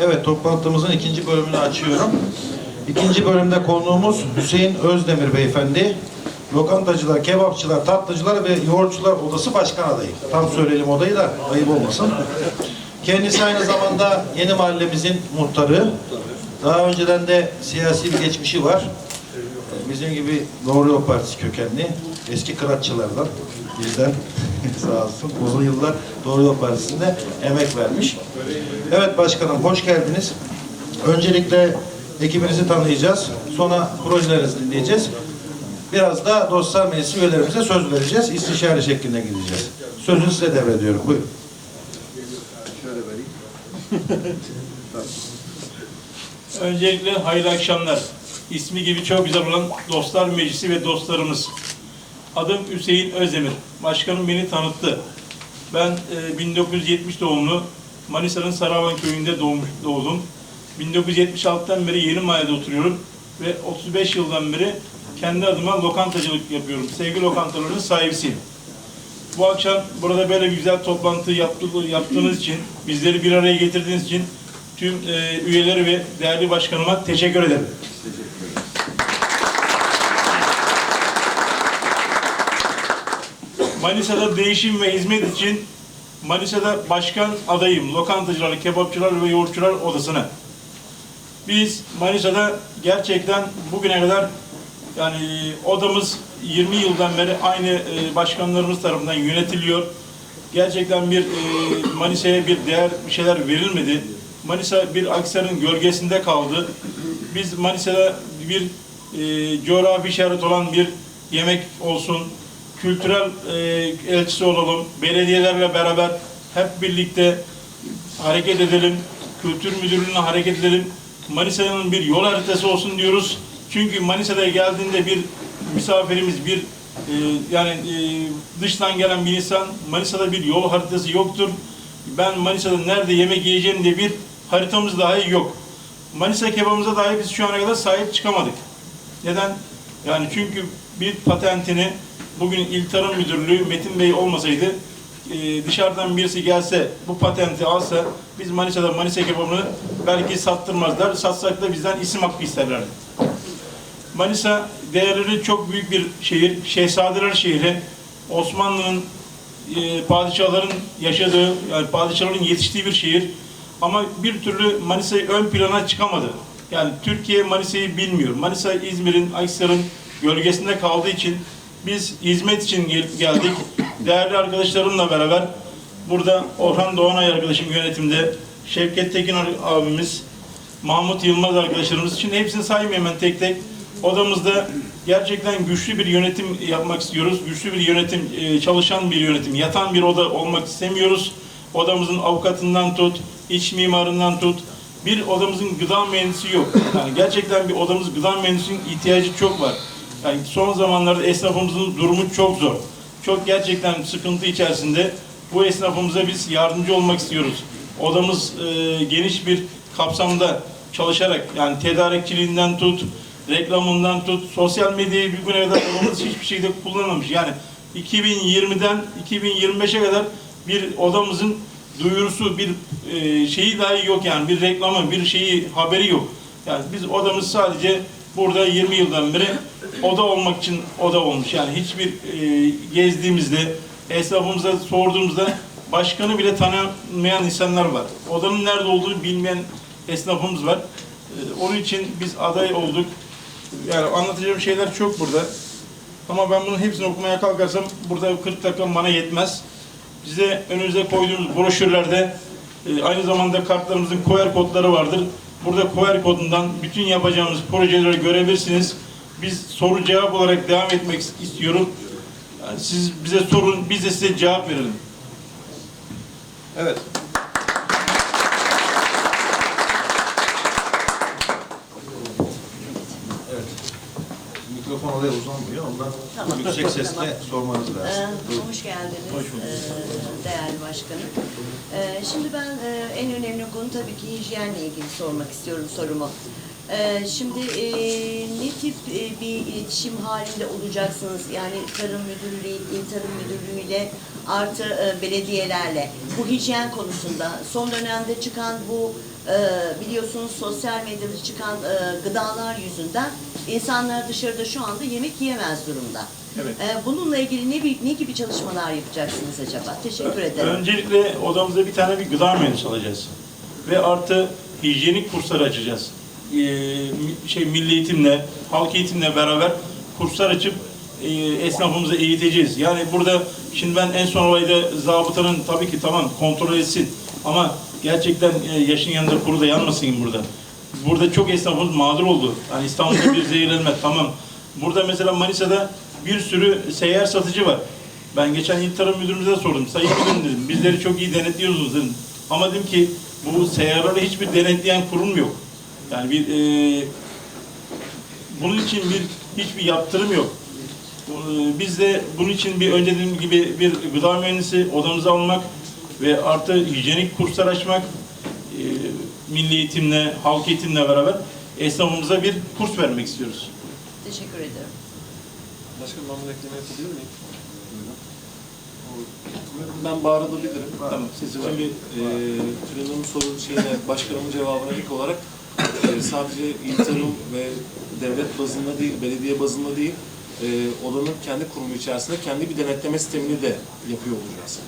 Evet, toplantımızın ikinci bölümünü açıyorum. İkinci bölümde konuğumuz Hüseyin Özdemir Beyefendi. Lokantacılar, kebapçılar, tatlıcılar ve yoğurtçular odası başkan adayı. Tam söyleyelim odayı da ayıp olmasın. Kendisi aynı zamanda yeni mahallemizin muhtarı. Daha önceden de siyasi bir geçmişi var. Bizim gibi Doğru Yol Partisi kökenli eski kıratçılardan bizden sağ olsun uzun yıllar Doğru Yol Partisi'nde emek vermiş. Evet başkanım hoş geldiniz. Öncelikle ekibinizi tanıyacağız. Sonra projelerinizi dinleyeceğiz. Biraz da dostlar meclisi üyelerimize söz vereceğiz. İstişare şeklinde gideceğiz. Sözü size devrediyorum. Buyurun. Şöyle vereyim. Öncelikle hayırlı akşamlar. İsmi gibi çok güzel olan Dostlar Meclisi ve dostlarımız. Adım Hüseyin Özdemir. Başkanım beni tanıttı. Ben e, 1970 doğumlu Manisa'nın Saravan köyünde doğmuş, doğdum. 1976'dan beri Yeni Mahalle'de oturuyorum ve 35 yıldan beri kendi adıma lokantacılık yapıyorum. Sevgi lokantalarının sahibisiyim. Bu akşam burada böyle güzel toplantı yaptı- yaptığınız için, bizleri bir araya getirdiğiniz için tüm e, üyeleri ve değerli başkanıma teşekkür ederim. Manisa'da değişim ve hizmet için Manisa'da başkan adayım. Lokantacılar, kebapçılar ve yoğurtçular odasına. Biz Manisa'da gerçekten bugüne kadar yani odamız 20 yıldan beri aynı e, başkanlarımız tarafından yönetiliyor. Gerçekten bir e, Manisa'ya bir değer bir şeyler verilmedi. Manisa bir Aksar'ın gölgesinde kaldı. Biz Manisa'da bir e, coğrafi işaret olan bir yemek olsun, kültürel e, elçisi olalım, belediyelerle beraber hep birlikte hareket edelim, kültür müdürlüğüne hareket edelim. Manisa'nın bir yol haritası olsun diyoruz. Çünkü Manisa'da geldiğinde bir misafirimiz, bir e, yani e, dıştan gelen bir insan Manisa'da bir yol haritası yoktur. Ben Manisa'da nerede yemek yiyeceğim diye bir haritamız dahi yok. Manisa kebabımıza dahi biz şu ana kadar sahip çıkamadık. Neden? Yani çünkü bir patentini bugün İl Tarım Müdürlüğü Metin Bey olmasaydı e, dışarıdan birisi gelse bu patenti alsa biz Manisa'da Manisa kebabını belki sattırmazlar. Satsak da bizden isim hakkı isterlerdi. Manisa değerleri çok büyük bir şehir. Şehzadeler şehri. Osmanlı'nın e, padişahların yaşadığı, yani padişahların yetiştiği bir şehir. Ama bir türlü Manisa'yı ön plana çıkamadı. Yani Türkiye Manisa'yı bilmiyor. Manisa İzmir'in, Aksaray'ın gölgesinde kaldığı için biz hizmet için gel- geldik. Değerli arkadaşlarımla beraber burada Orhan Doğanay arkadaşım yönetimde, Şevket Tekin abimiz, Mahmut Yılmaz arkadaşlarımız için hepsini saymayayım ben tek tek. Odamızda gerçekten güçlü bir yönetim yapmak istiyoruz. Güçlü bir yönetim, e, çalışan bir yönetim, yatan bir oda olmak istemiyoruz. Odamızın avukatından tut, iç mimarından tut. Bir odamızın gıda mühendisi yok. Yani gerçekten bir odamız gıda mühendisinin ihtiyacı çok var. Yani son zamanlarda esnafımızın durumu çok zor. Çok gerçekten sıkıntı içerisinde. Bu esnafımıza biz yardımcı olmak istiyoruz. Odamız e, geniş bir kapsamda çalışarak yani tedarikçiliğinden tut, reklamından tut, sosyal medyayı bugüne kadar odamız hiçbir şeyde kullanmamış. Yani 2020'den 2025'e kadar bir odamızın duyurusu, bir e, şeyi dahi yok yani bir reklamı, bir şeyi haberi yok. Yani biz odamız sadece burada 20 yıldan beri oda olmak için oda olmuş. Yani hiçbir e, gezdiğimizde, esnafımıza sorduğumuzda başkanı bile tanımayan insanlar var. Odanın nerede olduğunu bilmeyen esnafımız var. E, onun için biz aday olduk. Yani anlatacağım şeyler çok burada. Ama ben bunun hepsini okumaya kalkarsam burada 40 dakika bana yetmez. Bize önünüze koyduğumuz broşürlerde e, aynı zamanda kartlarımızın QR kodları vardır. Burada QR kodundan bütün yapacağımız projeleri görebilirsiniz. Biz soru cevap olarak devam etmek istiyorum. Siz bize sorun, biz de size cevap verelim. Evet. Mikrofon oraya uzanmıyor. Ondan Tamam. yüksek sesle Tamam. sormanız lazım. Ee, hoş geldiniz Hoş bulduk. ee, değerli başkanım. Ee, şimdi ben e, en önemli konu tabii ki hijyenle ilgili sormak istiyorum sorumu. Ee, şimdi e, ne tip e, bir iletişim halinde olacaksınız? Yani Tarım Müdürlüğü, İl Tarım Müdürlüğü'yle artı e, belediyelerle. Bu hijyen konusunda son dönemde çıkan bu e, biliyorsunuz sosyal medyada çıkan e, gıdalar yüzünden insanlar dışarıda şu anda yemek yiyemez durumda. Evet. E, bununla ilgili ne, ne gibi çalışmalar yapacaksınız acaba? Teşekkür ederim. Öncelikle odamızda bir tane bir gıda mühendisi alacağız. Ve artı hijyenik kurslar açacağız. Ee, şey milli eğitimle, halk eğitimle beraber kurslar açıp e, esnafımızı eğiteceğiz. Yani burada şimdi ben en son olayda zabıtanın tabii ki tamam kontrol etsin ama gerçekten e, yaşın yanında kuru da yanmasın burada. Burada çok esnafımız mağdur oldu. Hani İstanbul'da bir zehirlenme tamam. Burada mesela Manisa'da bir sürü seyyar satıcı var. Ben geçen İl Tarım Müdürümüze sordum. Sayın Müdürüm dedim. Bizleri çok iyi denetliyorsunuz dedim. Ama dedim ki bu seyyarları hiçbir denetleyen kurum yok. Yani bir e, bunun için bir hiçbir yaptırım yok. E, Biz de bunun için bir önce dediğim gibi bir gıda mühendisi odamıza almak ve artı hijyenik kurslar açmak milli eğitimle, halk eğitimle beraber esnafımıza bir kurs vermek istiyoruz. Teşekkür ederim. Başkanım ben bunu ekleme yapabilir miyim? Ben bağırabilirim. Tamam, sesi. Şimdi e, Tülin'in soru şeyine, başkanımın cevabına ilk olarak e, sadece il tarım ve devlet bazında değil, belediye bazında değil, e, odanın kendi kurumu içerisinde kendi bir denetleme sistemini de yapıyor olacağız.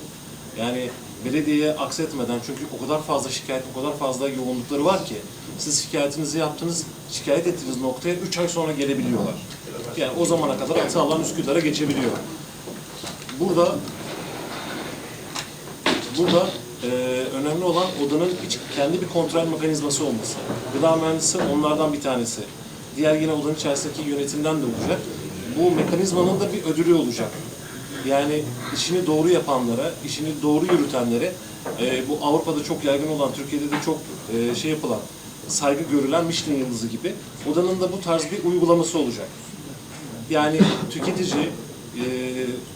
Yani belediyeye aksetmeden çünkü o kadar fazla şikayet, o kadar fazla yoğunlukları var ki siz şikayetinizi yaptınız, şikayet ettiğiniz noktaya 3 ay sonra gelebiliyorlar. Yani o zamana kadar atı alan Üsküdar'a geçebiliyor. Burada Burada e, önemli olan odanın iç, kendi bir kontrol mekanizması olması. Gıda mühendisi onlardan bir tanesi. Diğer yine odanın içerisindeki yönetimden de olacak. Bu mekanizmanın da bir ödülü olacak. Yani işini doğru yapanlara, işini doğru yürütenlere, e, bu Avrupa'da çok yaygın olan, Türkiye'de de çok e, şey yapılan, saygı görülen Michelin yıldızı gibi odanın da bu tarz bir uygulaması olacak. Yani tüketici e,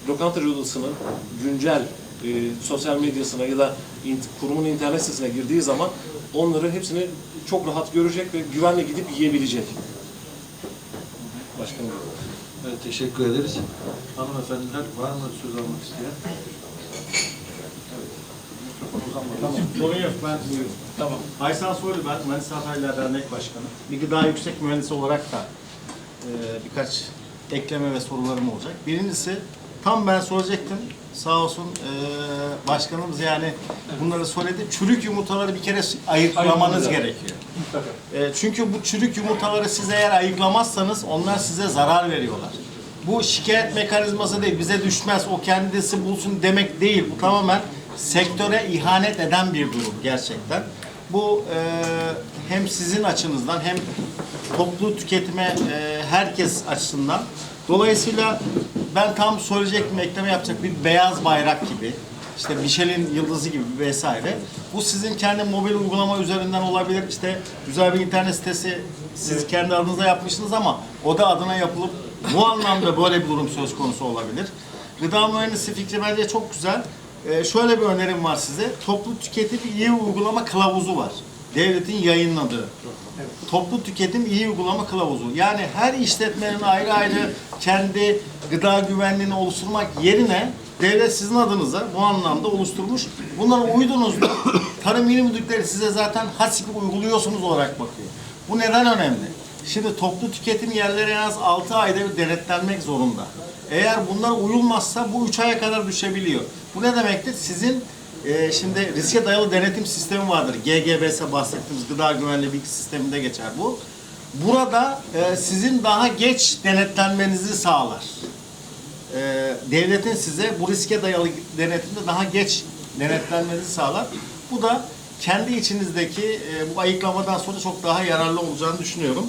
lokantacı odasının güncel e, sosyal medyasına ya da int- kurumun internet sitesine girdiği zaman onları hepsini çok rahat görecek ve güvenle gidip yiyebilecek. Başkanım. Evet, teşekkür ederiz. Hanımefendiler var mı söz almak isteyen? Sorun yok ben Tamam. Aysan Soylu ben Manisa Hataylılar Dernek Başkanı. Bir gıda yüksek mühendisi olarak da e, birkaç ekleme ve sorularım olacak. Birincisi tam ben soracaktım. Sağ olsun e, başkanımız yani bunları söyledi. Çürük yumurtaları bir kere ayıklamanız gerekiyor. E, çünkü bu çürük yumurtaları siz eğer ayıklamazsanız onlar size zarar veriyorlar. Bu şikayet mekanizması değil, bize düşmez, o kendisi bulsun demek değil. Bu tamamen sektöre ihanet eden bir durum gerçekten. Bu e, hem sizin açınızdan hem toplu tüketime e, herkes açısından. Dolayısıyla ben tam söyleyecektim, ekleme yapacak bir beyaz bayrak gibi, işte Michelin yıldızı gibi vesaire. Bu sizin kendi mobil uygulama üzerinden olabilir. İşte güzel bir internet sitesi siz kendi adınıza yapmışsınız ama o da adına yapılıp bu anlamda böyle bir durum söz konusu olabilir. Gıda mühendisi fikri bence çok güzel. Ee, şöyle bir önerim var size. Toplu tüketim iyi uygulama kılavuzu var. Devletin yayınladığı. Toplu tüketim iyi uygulama kılavuzu. Yani her işletmenin ayrı ayrı kendi gıda güvenliğini oluşturmak yerine devlet sizin adınıza bu anlamda oluşturmuş. Bunlara uydunuz da tarım il müdürlükleri size zaten hasip uyguluyorsunuz olarak bakıyor. Bu neden önemli? Şimdi toplu tüketim yerleri en az 6 ayda bir denetlenmek zorunda. Eğer bunlar uyulmazsa bu 3 aya kadar düşebiliyor. Bu ne demektir? Sizin e, şimdi riske dayalı denetim sistemi vardır. GGBS bahsettiğimiz gıda güvenliği bilgi sisteminde geçer bu. Burada e, sizin daha geç denetlenmenizi sağlar. E, devletin size bu riske dayalı denetimde daha geç denetlenmenizi sağlar. Bu da kendi içinizdeki e, bu ayıklamadan sonra çok daha yararlı olacağını düşünüyorum.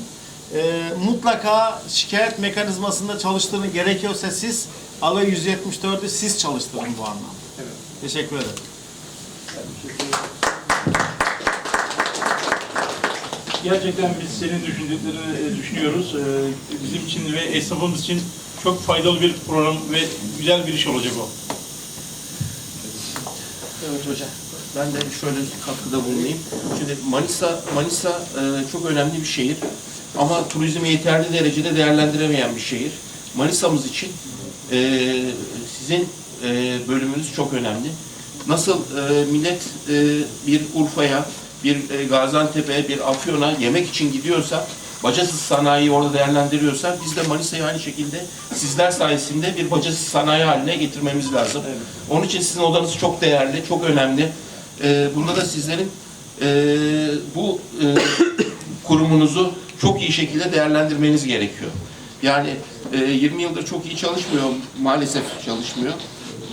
E, mutlaka şikayet mekanizmasında çalıştırın gerekiyorsa siz ALA 174'ü siz çalıştırın bu anlamda. Teşekkür ederim. Gerçekten biz senin düşündüklerini e, düşünüyoruz. Ee, Bizim için ve esnafımız için çok faydalı bir program ve güzel bir iş olacak o. Evet hocam. Ben de şöyle katkıda bulunayım. Şimdi Manisa Manisa e, çok önemli bir şehir. Ama turizmi yeterli derecede değerlendiremeyen bir şehir. Manisa'mız için e, sizin e, bölümünüz çok önemli. Nasıl e, millet e, bir Urfa'ya, bir e, Gaziantep'e, bir Afyon'a yemek için gidiyorsa, bacasız sanayiyi orada değerlendiriyorsa, biz de Manisa'yı aynı şekilde sizler sayesinde bir bacasız sanayi haline getirmemiz lazım. Onun için sizin odanız çok değerli, çok önemli. E, bunda da sizlerin e, bu e, kurumunuzu çok iyi şekilde değerlendirmeniz gerekiyor. Yani e, 20 yıldır çok iyi çalışmıyor, maalesef çalışmıyor.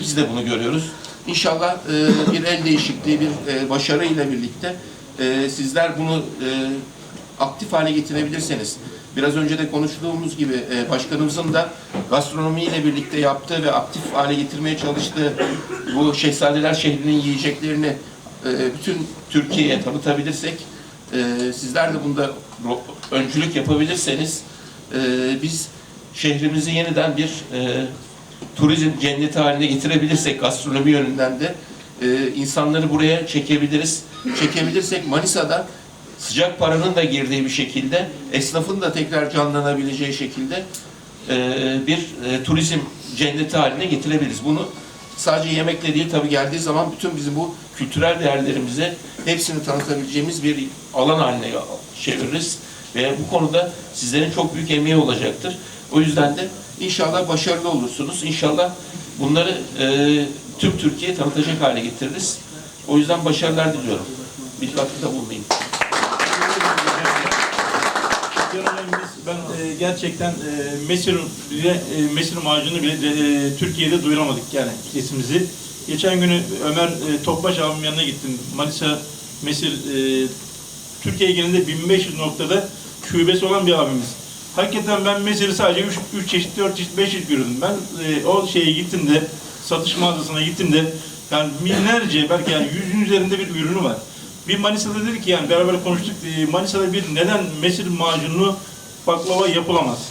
Biz de bunu görüyoruz. İnşallah e, bir el değişikliği, bir e, başarı ile birlikte e, sizler bunu e, aktif hale getirebilirseniz, biraz önce de konuştuğumuz gibi e, başkanımızın da gastronomi ile birlikte yaptığı ve aktif hale getirmeye çalıştığı bu Şehzadeler şehrinin yiyeceklerini e, bütün Türkiye'ye tanıtabilirsek, e, sizler de bunda öncülük yapabilirseniz, e, biz şehrimizi yeniden bir e, turizm cenneti haline getirebilirsek gastronomi yönünden de e, insanları buraya çekebiliriz. Çekebilirsek Manisa'da sıcak paranın da girdiği bir şekilde esnafın da tekrar canlanabileceği şekilde e, bir e, turizm cenneti haline getirebiliriz. Bunu sadece yemekle değil tabii geldiği zaman bütün bizim bu kültürel değerlerimize hepsini tanıtabileceğimiz bir alan haline çeviririz. Ve bu konuda sizlerin çok büyük emeği olacaktır. O yüzden de inşallah başarılı olursunuz. İnşallah bunları e, tüm Türkiye'ye tanıtacak hale getiririz. O yüzden başarılar diliyorum. Bir katkıda bulunayım. Ben e, gerçekten e, Mesir bile e, Mesir macunu bile e, Türkiye'de duyuramadık yani sesimizi. Geçen günü Ömer e, Topbaş abimin yanına gittim. Manisa Mesir e, Türkiye genelinde 1500 noktada şubesi olan bir abimiz. Hakikaten ben Mesir'i sadece 3 çeşit, 4 çeşit, 5 çeşit görürdüm. Ben e, o şeye gittim de satış mağazasına gittim de yani binlerce belki yani yüzün üzerinde bir ürünü var. Bir Manisa'da dedi ki yani beraber konuştuk. e, Manisa'da bir neden mesir macunlu baklava yapılamaz?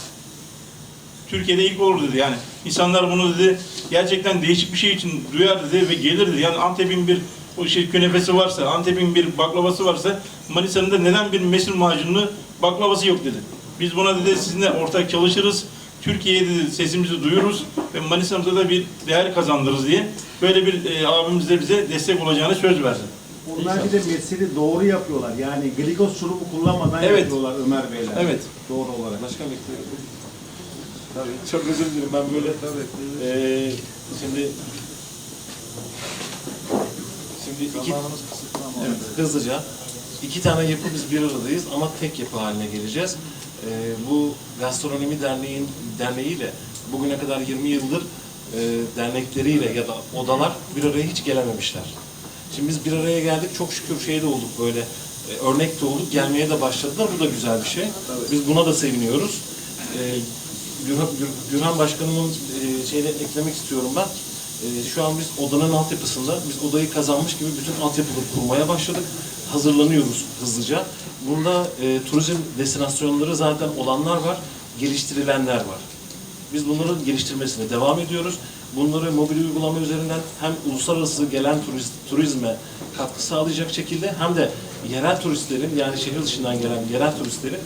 Türkiye'de ilk olur dedi yani. İnsanlar bunu dedi gerçekten değişik bir şey için duyar dedi ve gelir dedi. Yani Antep'in bir o şey künefesi varsa, Antep'in bir baklavası varsa Manisa'nın da neden bir mesir macunlu baklavası yok dedi. Biz buna dedi sizinle ortak çalışırız. Türkiye'ye dedi sesimizi duyururuz ve Manisa'mıza da bir değer kazandırırız diye böyle bir e, abimiz de bize destek olacağını söz verdi. Onlar bir de mesiri doğru yapıyorlar. Yani glikoz şurubu kullanmadan Evet. yapıyorlar Ömer Beyler. Evet. Doğru olarak. Başkan bekliyorum. Tabii. Çok özür dilerim ben böyle eee şimdi şimdi iki, evet, hızlıca iki tane yapı biz bir aradayız ama tek yapı haline geleceğiz. Eee, bu Gastronomi Derneği'nin derneğiyle bugüne kadar 20 yıldır eee, dernekleriyle ya da odalar bir araya hiç gelememişler. Şimdi biz bir araya geldik çok şükür şey de olduk böyle e, örnek de olduk gelmeye de başladılar bu da güzel bir şey. Biz buna da seviniyoruz. Eee Gürhan, Gür- Gürhan Başkanımın e, eklemek istiyorum ben. E, şu an biz odanın altyapısında, biz odayı kazanmış gibi bütün altyapıları kurmaya başladık. Hazırlanıyoruz hızlıca. Bunda e, turizm destinasyonları zaten olanlar var, geliştirilenler var. Biz bunların geliştirmesine devam ediyoruz. Bunları mobil uygulama üzerinden hem uluslararası gelen turist, turizme katkı sağlayacak şekilde hem de yerel turistlerin yani şehir dışından gelen yerel turistlerin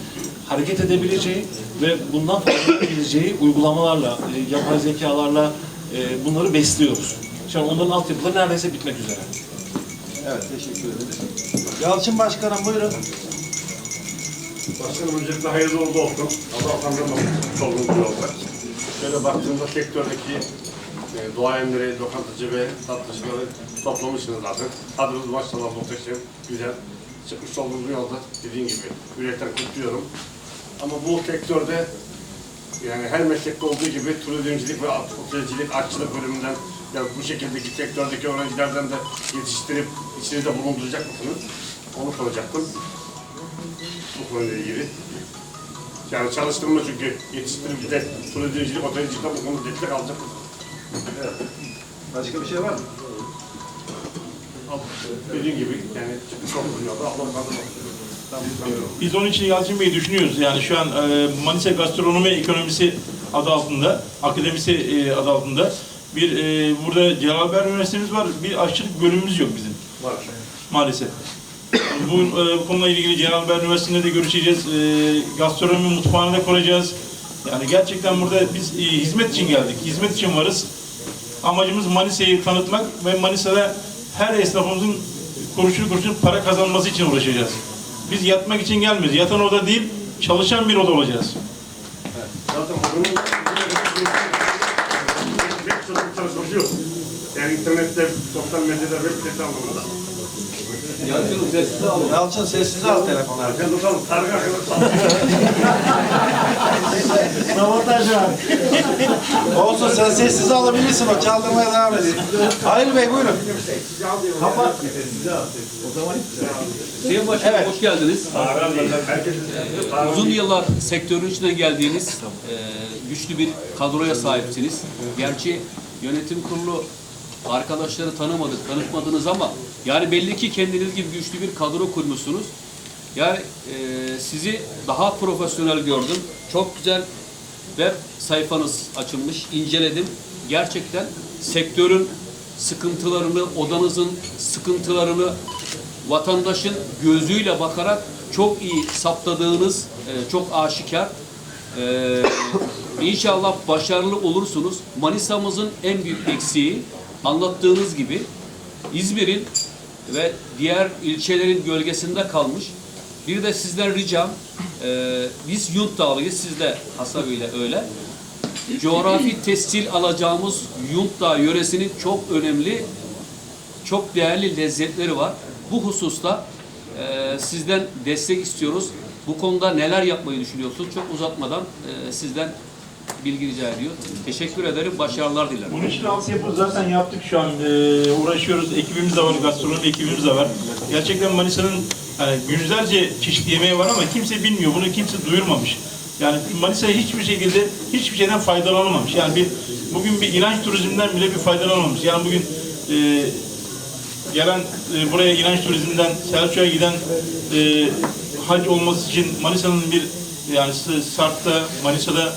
hareket edebileceği ve bundan faydalanabileceği uygulamalarla, e, yapay zekalarla e, bunları besliyoruz. Şu an onların altyapıları neredeyse bitmek üzere. Evet, teşekkür ederiz. Yalçın Başkanım buyurun. Başkanım öncelikle hayırlı uğurlu olsun. Allah utandırmasın sorumluluğu olarak. Şöyle baktığımda sektördeki e, duayenleri, lokantacı ve tatlıcıları toplamışsınız zaten. Tadınız maşallah muhteşem, güzel. Çıkmış olduğunuz yolda dediğim gibi yürekten kutluyorum. Ama bu sektörde yani her meslekte olduğu gibi turizmcilik ve otelcilik, aşçılık bölümünden yani bu şekildeki sektördeki öğrencilerden de yetiştirip içinizde bulunduracak mısınız? Onu soracaktım bu konuyla ilgili. Yani çalıştırma çünkü yetiştirip bir de turizmcilik, otelcilikte bu konuda destek alacak. Başka bir şey var mı? Dediğim gibi yani çok dünyada Allah razı olsun. Biz onun için Yalçın Bey'i düşünüyoruz. Yani şu an e, Manisa Gastronomi Ekonomisi adı altında, akademisi e, adı altında bir e, burada Celal Bayar Üniversitemiz var. Bir aşçılık bölümümüz yok bizim. Var. maalesef. Bu, e, bu konuyla ilgili Cenab-ı Üniversitesi'nde de görüşeceğiz. E, gastronomi mutfağını da kuracağız. Yani gerçekten burada biz e, hizmet için geldik. Hizmet için varız. Amacımız Manisa'yı tanıtmak ve Manisa'da her esnafımızın kuruşu kuruşu para kazanması için uğraşacağız. Biz yatmak için gelmiyoruz. Yatan oda değil, çalışan bir oda olacağız. Zaten bunun web çalışması yok. Yani internette, sosyal medyada, web sitesi anlamında. Yalçın sessiz al telefonu abi. Ben tutalım, sargı arkadaşlar. Sabotaj var. Olsun sen sessiz alabilirsin o çaldırmaya devam edin. Hayır Bey buyurun. Sayın Başkanım hoş geldiniz. Uzun yıllar sektörün içine geldiğiniz e, güçlü bir kadroya sahipsiniz. Gerçi yönetim kurulu arkadaşları tanımadık, tanıtmadınız ama yani belli ki kendiniz gibi güçlü bir kadro kurmuşsunuz. Yani e, sizi daha profesyonel gördüm. Çok güzel web sayfanız açılmış, inceledim. Gerçekten sektörün sıkıntılarını, odanızın sıkıntılarını vatandaşın gözüyle bakarak çok iyi saptadığınız e, çok aşikar. E, inşallah başarılı olursunuz. Manisa'mızın en büyük eksiği anlattığınız gibi İzmir'in ve diğer ilçelerin gölgesinde kalmış. Bir de sizden ricam, e, biz Yunt Dağlıyız, siz de hasabıyla öyle. Coğrafi tescil alacağımız Yunt Dağı yöresinin çok önemli çok değerli lezzetleri var. Bu hususta e, sizden destek istiyoruz. Bu konuda neler yapmayı düşünüyorsunuz? Çok uzatmadan e, sizden bilgi rica ediyor. Teşekkür ederim. Başarılar dilerim. Bunun için altyapı zaten yaptık şu an. Ee, uğraşıyoruz. Ekibimiz de var, gastronomi ekibimiz de var. Gerçekten Manisa'nın yani yüzlerce çeşit yemeği var ama kimse bilmiyor. Bunu kimse duyurmamış. Yani Manisa hiçbir şekilde hiçbir şeyden faydalanamamış. Yani bir bugün bir inanç turizminden bile bir faydalanamamış. Yani bugün e, gelen e, buraya inanç turizminden Selçuk'a giden e, hac olması için Manisa'nın bir yani Sarp'ta, Manisa'da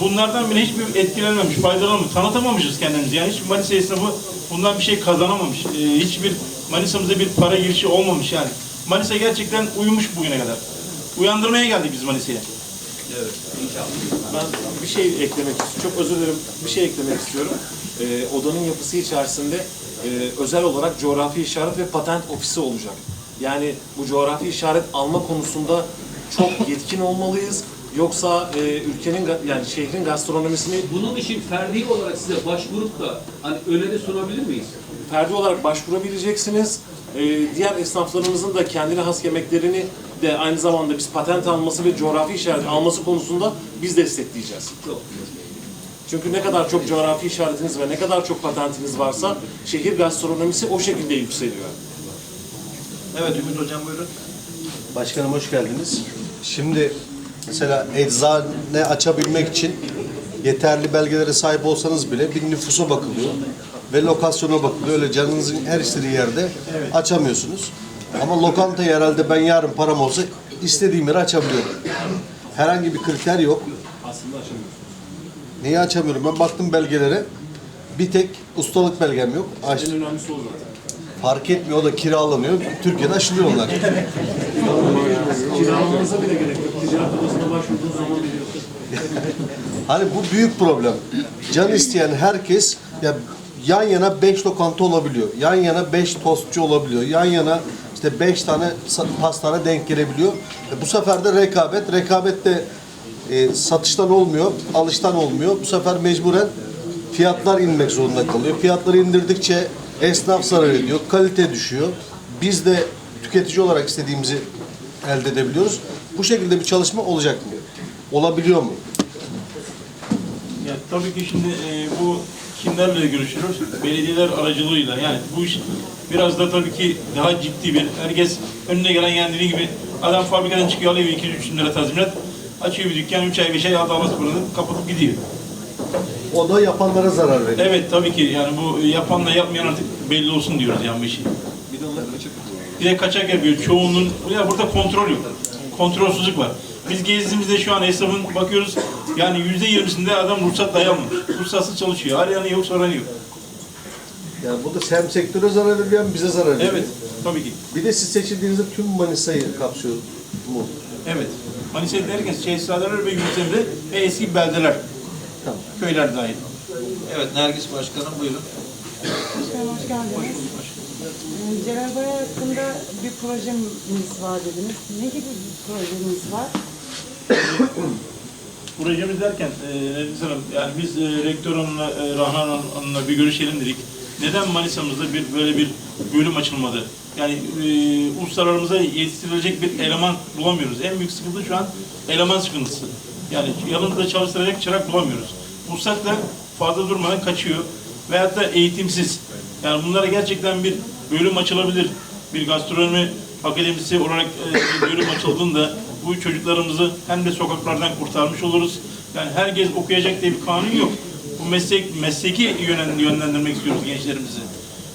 bunlardan bile hiçbir etkilenmemiş, faydalanmamış, tanıtamamışız kendimizi. Yani hiçbir Manisa esnafı bundan bir şey kazanamamış. E, hiçbir Manisa'mıza bir para girişi olmamış yani. Manisa gerçekten uyumuş bugüne kadar. Uyandırmaya geldik biz Manisa'ya. Ben bir şey eklemek istiyorum. Çok özür dilerim. Bir şey eklemek istiyorum. Ee, odanın yapısı içerisinde e, özel olarak coğrafi işaret ve patent ofisi olacak. Yani bu coğrafi işaret alma konusunda çok yetkin olmalıyız. Yoksa e, ülkenin ga- yani şehrin gastronomisini Bunun için ferdi olarak size başvurup da hani öneri sunabilir miyiz? ferdi olarak başvurabileceksiniz. Ee, diğer esnaflarımızın da kendine has yemeklerini de aynı zamanda biz patent alması ve coğrafi işaret alması konusunda biz destekleyeceğiz. Çünkü ne kadar çok coğrafi işaretiniz ve ne kadar çok patentiniz varsa şehir gastronomisi o şekilde yükseliyor. Evet Ümit Hocam buyurun. Başkanım hoş geldiniz. Şimdi mesela eczane açabilmek için yeterli belgelere sahip olsanız bile bir nüfusa bakılıyor ve lokasyona bakılıyor. Öyle canınızın her istediği yerde açamıyorsunuz. Ama lokanta herhalde ben yarın param olsa istediğim yere açabiliyorum. Herhangi bir kriter yok. Niye açamıyorum? Ben baktım belgelere. Bir tek ustalık belgem yok. Aç, En önemlisi o zaten. fark etmiyor. O da kiralanıyor. Türkiye'de aşılıyor onlar. Kiralamanıza bile gerek yok. Ticaret odasına başvurduğunuz zaman biliyorsunuz. Hani bu büyük problem. Can isteyen herkes ya yan yana beş lokanta olabiliyor. Yan yana beş tostçu olabiliyor. Yan yana işte beş tane pastane denk gelebiliyor. E bu sefer de rekabet. Rekabet de e, satıştan olmuyor, alıştan olmuyor. Bu sefer mecburen fiyatlar inmek zorunda kalıyor. Fiyatları indirdikçe esnaf zarar ediyor, kalite düşüyor. Biz de tüketici olarak istediğimizi elde edebiliyoruz. Bu şekilde bir çalışma olacak mı? Olabiliyor mu? Ya tabii ki şimdi e, bu kimlerle görüşülür? Belediyeler aracılığıyla. Yani bu iş biraz da tabii ki daha ciddi bir, herkes önüne gelen yendiği gibi adam fabrikadan çıkıyor alıyor 200-300 lira tazminat. Açıyor bir dükkan, 3 ay 5 ay alması burada kapatıp gidiyor. O da yapanlara zarar veriyor. Evet tabii ki yani bu yapanla yapmayan artık belli olsun diyoruz yani bu işi. Bir de onlar kaçak Bir de kaçak yapıyor. Çoğunun, ya burada kontrol yok. Kontrolsüzlük var. Biz gezdiğimizde şu an esnafın bakıyoruz yani yüzde yirmisinde adam ruhsat dayanmamış. Ruhsatsız çalışıyor. Arayanı yok soranı yok. Yani bu da hem sektöre zarar veriyor hem bize zarar veriyor. Evet. Tabii ki. Bir de siz seçildiğinizde tüm Manisa'yı kapsıyor mu? Evet. Manisa derken şehzadeler ve yurtsemde ve eski beldeler. Tamam. Köyler dahil. Evet Nergis Başkanım buyurun. Başkanım hoş geldiniz. Ee, Celal Bay hakkında bir projemiz var dediniz. Ne gibi bir projeniz var? Projemiz derken e, Hanım, yani biz e, rektör hanımla, e, Rahman hanımla bir görüşelim dedik. Neden Manisa'mızda bir böyle bir bölüm açılmadı? Yani e, uluslararası yetiştirilecek bir eleman bulamıyoruz. En büyük sıkıntı şu an eleman sıkıntısı. Yani yanımızda çalıştıracak çırak bulamıyoruz. Bulsak da fazla durmadan kaçıyor. Veyahut da eğitimsiz. Yani bunlara gerçekten bir bölüm açılabilir. Bir gastronomi akademisi olarak e, bir bölüm açıldığında bu çocuklarımızı hem de sokaklardan kurtarmış oluruz. Yani herkes okuyacak diye bir kanun yok. Bu meslek mesleki yönen, yönlendirmek istiyoruz gençlerimizi.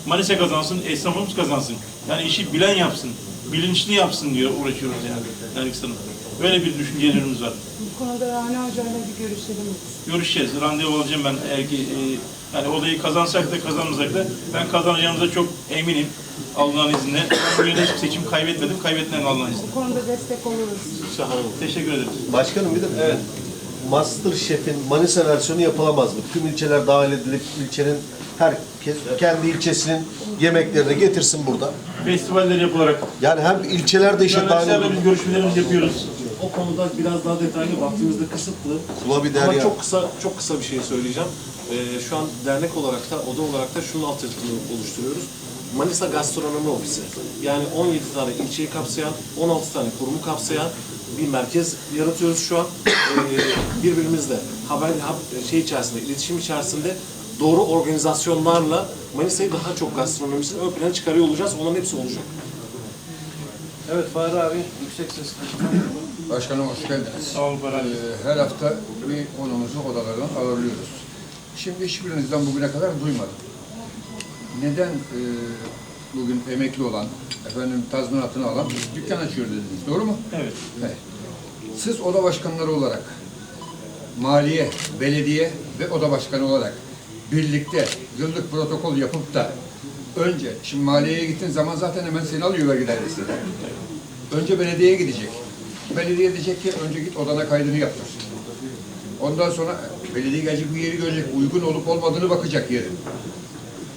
Manisa kazansın, esnafımız kazansın. Yani işi bilen yapsın, bilinçli yapsın diyor uğraşıyoruz yani Nergis Hanım. Böyle bir düşüncelerimiz var. Bu konuda Rani Hoca'yla bir görüşelim. Görüşeceğiz. Randevu alacağım ben eğer ki e, yani odayı kazansak da kazanmasak da ben kazanacağımıza çok eminim. Allah'ın izniyle. Ben bu yönde hiçbir seçim kaybetmedim. Kaybetmeyen Allah'ın izniyle. Bu konuda destek oluruz. Teşekkür ederiz. Başkanım bir de evet. Master Chef'in Manisa versiyonu yapılamaz mı? Tüm ilçeler dahil edilip ilçenin herkes kendi ilçesinin yemeklerini getirsin burada. Festivaller yapılarak. Yani hem ilçeler de işe dahil edilip biz görüşmelerimizi yapıyoruz. O konuda biraz daha detaylı vaktimiz de kısıtlı. Kula bir derya. Ama çok kısa çok kısa bir şey söyleyeceğim. Ee, şu an dernek olarak da oda olarak da şunun altyapısını oluşturuyoruz. Manisa Gastronomi Ofisi. Yani 17 tane ilçeyi kapsayan, 16 tane kurumu kapsayan bir merkez yaratıyoruz şu an. Ee, birbirimizle haber hab- şey içerisinde, iletişim içerisinde doğru organizasyonlarla Manisa'yı daha çok gastronomisini ön plana çıkarıyor olacağız. Onların hepsi olacak. Evet Fahri abi yüksek sesle. Başkanım hoş geldiniz. Sağ olun Ferhat. Ee, her hafta bir konumuzu odalardan ağırlıyoruz. Şimdi hiçbirinizden bugüne kadar duymadım. Neden e, bugün emekli olan, efendim tazminatını alan dükkan açıyor dediniz. Doğru mu? Evet. Evet. Siz oda başkanları olarak maliye, belediye ve oda başkanı olarak birlikte yıllık protokol yapıp da önce, şimdi maliyeye gittiğin zaman zaten hemen seni alıyor vergi dairesi. Önce belediyeye gidecek. Belediye diyecek ki önce git odana kaydını yaptır. Ondan sonra belediye gelecek bu yeri görecek. Uygun olup olmadığını bakacak yerin.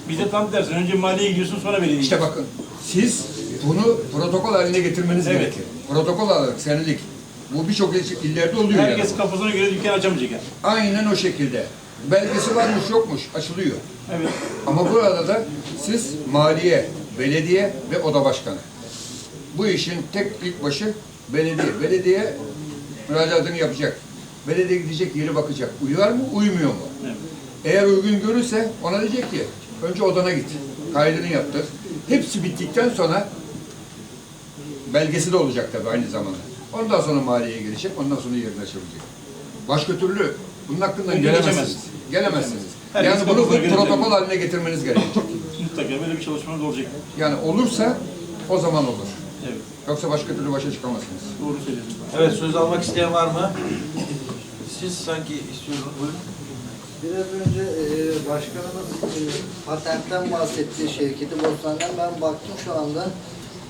Bize tam tersi. Önce maliye gidiyorsun sonra belediye. İşte bakın siz bunu protokol haline getirmeniz Evet. gerekir. Protokol olarak senelik. Bu birçok il- illerde oluyor yani. Herkes kafasına göre dükkan açamayacak yani. Aynen o şekilde. Belgesi varmış yokmuş açılıyor. Evet. Ama burada da siz maliye, belediye ve oda başkanı. Bu işin tek ilk başı belediye. Belediye müracaatını yapacak. Belediye gidecek yeri bakacak. Uyuyor mu, uymuyor mu? Evet. Eğer uygun görürse ona diyecek ki önce odana git. Kaydını yaptır. Hepsi bittikten sonra belgesi de olacak tabii aynı zamanda. Ondan sonra maliyeye girecek, ondan sonra yerini açabilecek. Başka türlü bunun hakkından gelemezsiniz. geçemez. Gelemezsiniz. Herkes Yani bunu bir protokol haline getirmeniz gerekecek. Mutlaka böyle bir çalışmamız olacak. Yani olursa o zaman olur. Evet. Yoksa başka türlü başa çıkamazsınız. Doğru söylüyorsun. Evet söz almak isteyen var mı? Siz sanki istiyorsunuz. Buyurun. Biraz önce e, başkanımız e, patentten bahsetti şirketi Bostan'dan. Ben baktım şu anda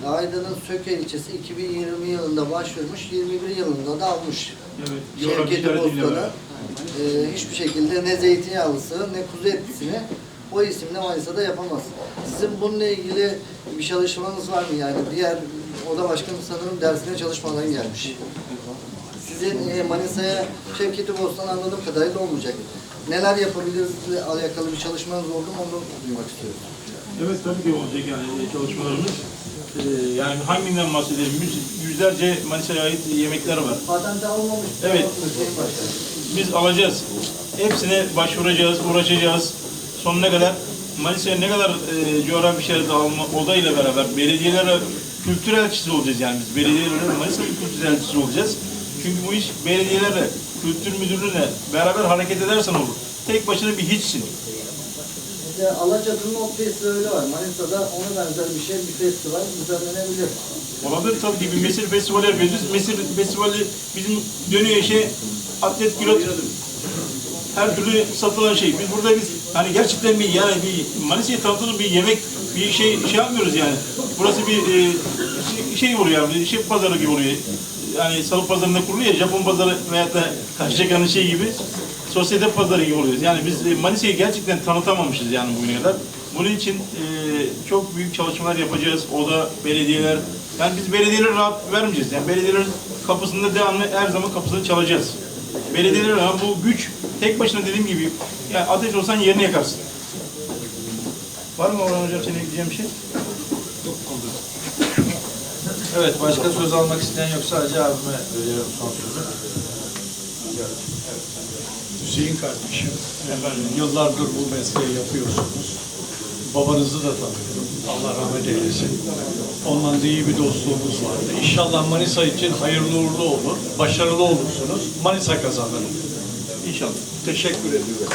Aydın'ın Söke ilçesi 2020 yılında başvurmuş, 21 yılında da almış. Evet. Şirketi Bostan'ı. E, hiçbir şekilde ne zeytinyağlısı ne kuzu etlisini o isimle Manisa'da yapamaz. Sizin bununla ilgili bir çalışmanız var mı? Yani diğer oda başkanı sanırım dersine çalışmadan gelmiş. Sizin e, Manisa'ya Şevketi Bostan anladığım kadarıyla olmayacak. Neler yapabilirizle alakalı bir çalışmanız oldu mu onu duymak istiyorum. Evet tabii ki olacak yani e, çalışmalarımız. Ee, yani hanginden bahsedelim? Yüz- Yüzlerce Manisa'ya ait yemekler var. Patente almamış. Evet. Biz alacağız. Hepsine başvuracağız, uğraşacağız. Sonuna kadar Manisa'ya ne kadar e, coğrafi şeridi alma odayla beraber belediyelere kültür elçisi olacağız yani biz. Belediyelere Manisa'nın kültür elçisi olacağız. Çünkü bu iş belediyelerle, kültür müdürlüğüne beraber hareket edersen olur. Tek başına bir hiçsin. Mesela Alaçatı'nın ot festivali var. Manisa'da ona benzer bir şey, bir festival düzenlenebilir. Olabilir tabii ki bir mesir festivali yapıyoruz. Mesir festivali bizim dönüyor şey atlet pilot her türlü satılan şey. Biz burada biz hani gerçekten bir yani bir Manisa'yı tanıtılı bir yemek bir şey şey yapmıyoruz yani. burası bir e, şey- şey oluyor yani, şey pazarı gibi oluyor. Yani salı pazarında kuruluyor ya, Japon pazarı veyahut da Karşıyaka'nın şey gibi sosyete pazarı gibi oluyor. Yani biz e, Manisa'yı gerçekten tanıtamamışız yani bugüne kadar. Bunun için e, çok büyük çalışmalar yapacağız. O da belediyeler. Yani biz belediyelere rahat vermeyeceğiz. Yani belediyelerin kapısında devamlı her zaman kapısını çalacağız. Belediyelere rağmen bu güç tek başına dediğim gibi yani ateş olsan yerini yakarsın. Var mı Orhan Hocam senin diyeceğin bir şey? Evet, başka söz almak isteyen yok. Sadece abime veriyorum son sözü. Hüseyin kardeşim, yıllardır bu mesleği yapıyorsunuz. Babanızı da tanıyorum. Allah rahmet eylesin. Ondan da iyi bir dostluğumuz vardı. İnşallah Manisa için hayırlı uğurlu olur. Başarılı olursunuz. Manisa kazanır. İnşallah. Teşekkür ediyorum.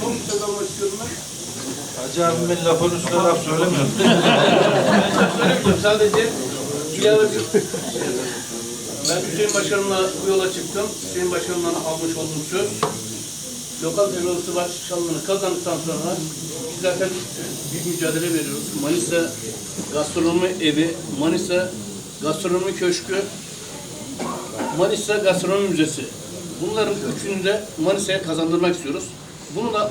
Son söz almak istiyorum ben. Hacı abimin lafın üstüne laf söylemiyorum. Söylemiyorum sadece ilave. Ben Hüseyin Başkanım'la bu yola çıktım. Hüseyin Başkanım'la almış olduğum söz. Lokal terörist başkanlığını kazandıktan sonra biz zaten bir mücadele veriyoruz. Manisa Gastronomi Evi, Manisa Gastronomi Köşkü, Manisa Gastronomi Müzesi. Bunların üçünü de Manisa'ya kazandırmak istiyoruz. Bunu da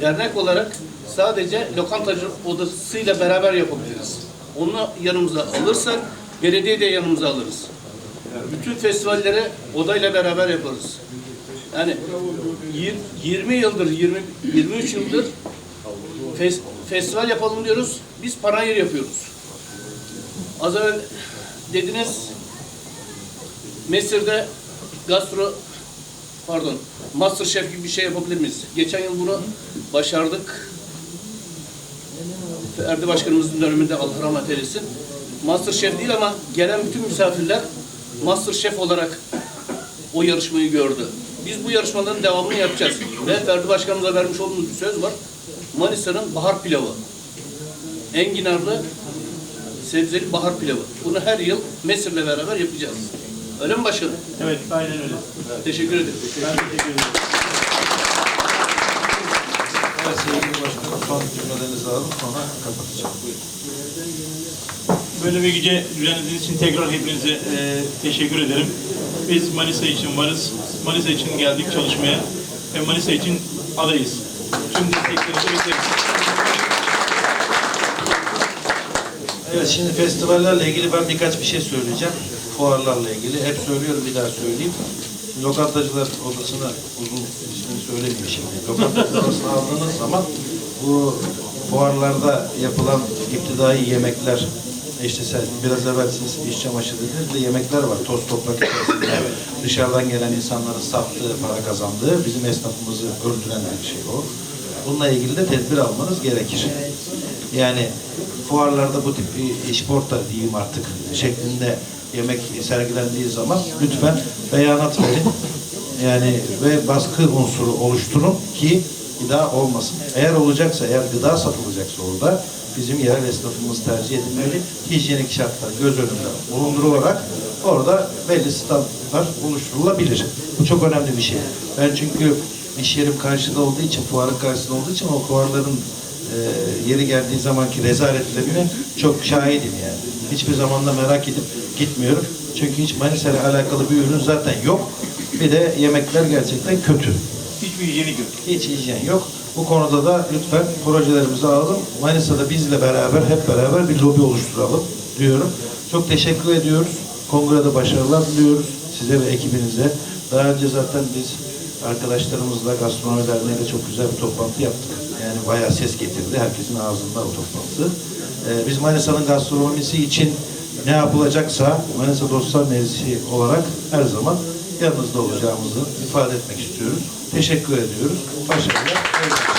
dernek olarak sadece lokantacı odasıyla beraber yapabiliriz. Onu yanımıza alırsak belediye de yanımıza alırız. Bütün festivalleri odayla beraber yaparız. Yani yir- 20 yıldır, 20 23 yıldır fes- festival yapalım diyoruz. Biz panayır yapıyoruz. Az evvel dediniz Mısır'da gastro pardon Masterchef gibi bir şey yapabilir miyiz? Geçen yıl bunu başardık. Ferdi Başkanımızın döneminde Allah rahmet eylesin. Masterchef değil ama gelen bütün misafirler Masterchef olarak o yarışmayı gördü. Biz bu yarışmaların devamını yapacağız. Ve Ferdi Başkanımıza vermiş olduğumuz bir söz var. Manisa'nın bahar pilavı. Enginarlı sebzeli bahar pilavı. Bunu her yıl Mesir'le beraber yapacağız. Öyle mi başkanım? Evet, aynen öyle. Teşekkür ederim. Ben teşekkür ederim. Evet sevgili başkanım son cümlelerinizi alalım sonra kapatacağım. Buyurun. Böyle bir gece düzenlediğiniz için tekrar hepinize e, teşekkür ederim. Biz Manisa için varız. Manisa için geldik çalışmaya ve Manisa için adayız. Tüm desteklerinizi bekleriz. Evet şimdi festivallerle ilgili ben birkaç bir şey söyleyeceğim. Fuarlarla ilgili. Hep söylüyorum bir daha söyleyeyim. Lokantacılar odasına uzun ismini söylemeyeyim şimdi. Lokantacılar odasına aldığınız zaman bu fuarlarda yapılan iptidai yemekler işte sen biraz evvel siz iş çamaşırı dediniz de yemekler var. Toz toprak içerisinde dışarıdan gelen insanların sattığı, para kazandığı bizim esnafımızı öldüren bir şey o. Bununla ilgili de tedbir almanız gerekir. Yani fuarlarda bu tip bir işporta diyeyim artık şeklinde yemek sergilendiği zaman lütfen beyanat verin. Yani ve baskı unsuru oluşturun ki gıda olmasın. Eğer olacaksa, eğer gıda satılacaksa orada bizim yerel esnafımız tercih edilmeli. Hijyenik şartlar göz önünde bulundurularak orada belli standartlar oluşturulabilir. Bu çok önemli bir şey. Ben çünkü iş yerim karşıda olduğu için, fuarın karşısında olduğu için o fuarların e, yeri geldiği zamanki rezaletlerine çok şahidim yani. Hiçbir zaman da merak edip gitmiyorum. Çünkü hiç Manisa ile alakalı bir ürün zaten yok. Bir de yemekler gerçekten kötü. Hiçbir hijyenik yok. Hiç hijyen yok. Bu konuda da lütfen projelerimizi alalım. Manisa'da bizle beraber, hep beraber bir lobi oluşturalım diyorum. Çok teşekkür ediyoruz. Kongrede başarılar diliyoruz size ve ekibinize. Daha önce zaten biz arkadaşlarımızla Gastronomi Derneği'yle çok güzel bir toplantı yaptık. Yani bayağı ses getirdi. Herkesin ağzında o toplantı. Ee, biz Manisa'nın gastronomisi için ne yapılacaksa Manisa Dostlar Meclisi olarak her zaman yanınızda olacağımızı ifade etmek istiyoruz. Teşekkür ediyoruz. Başarılar.